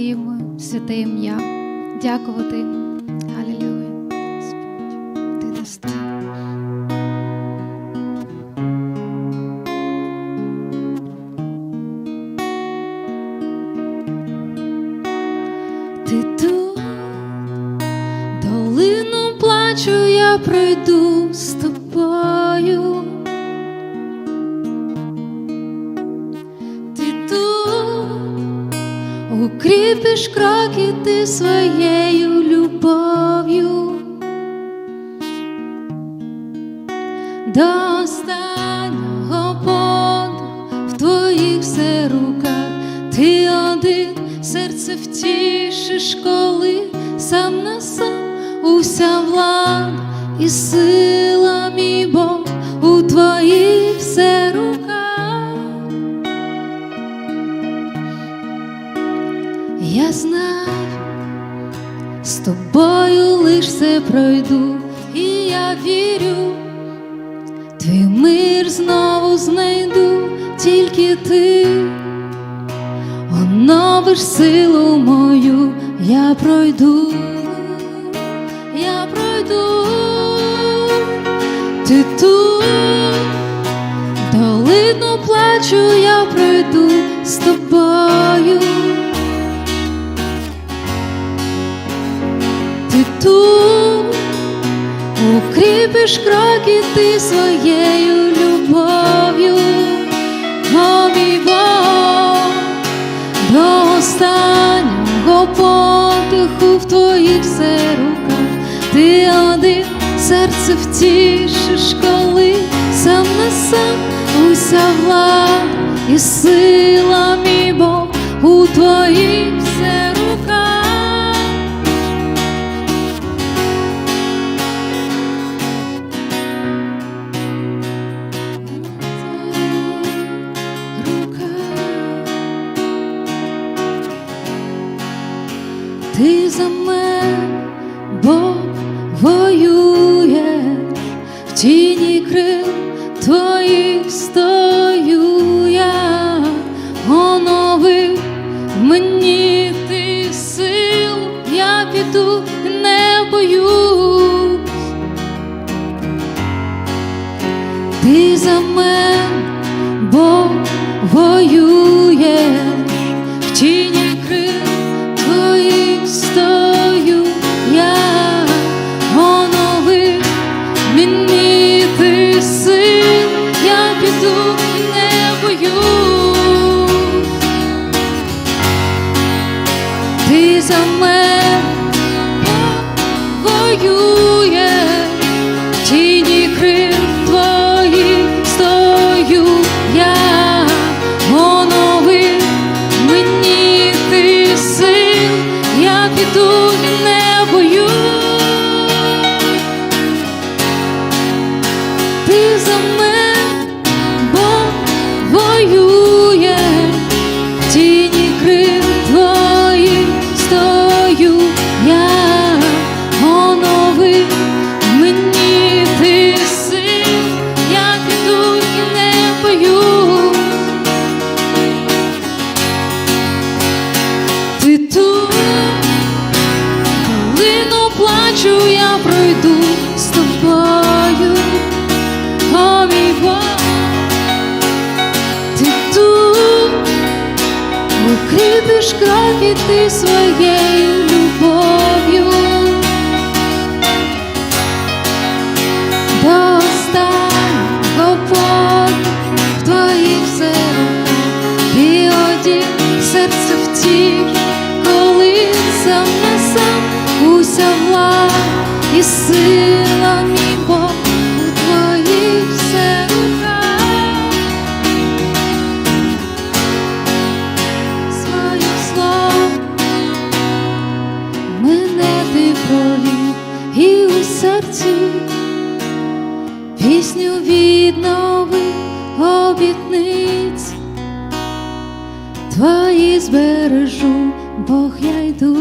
йому святе ім'я, дякувати йому. Алілюя. Господь, ти достойний. Ти долину плачу, я пройду з тобою. Укріпиш кроки ти своєю любов'ю. До останнього подиху в твоїх все руках, ти один серце втішиш, коли сам на сам уся влада і сила, мій Бог, у твоїх все Я знаю, з тобою лиш все пройду, і я вірю, твій мир знову знайду, тільки ти оновиш силу мою, я пройду, я пройду, ти тут, долину плачу, я пройду з тобою. Тут. Укріпиш кроки ти своєю любов'ю, о мій Бог, до останнього подиху в твоїх все руках, ти один серце втішиш, коли сам на сам уся влада і сила, Ти за мене, Бог воюєш, в тіні крил твоїх Ти за мене воюєш, долину я пройду з тобою, о мій Бог, ти тут, укріпиш кроки ти своєю любов'ю. До останнього подиху в твоїх все і влада і сила, мій Бог, у твоїх все руках. Своїх слов мене ти провів і у серці пісню віднови обітниць твої збережу, Бог я йду.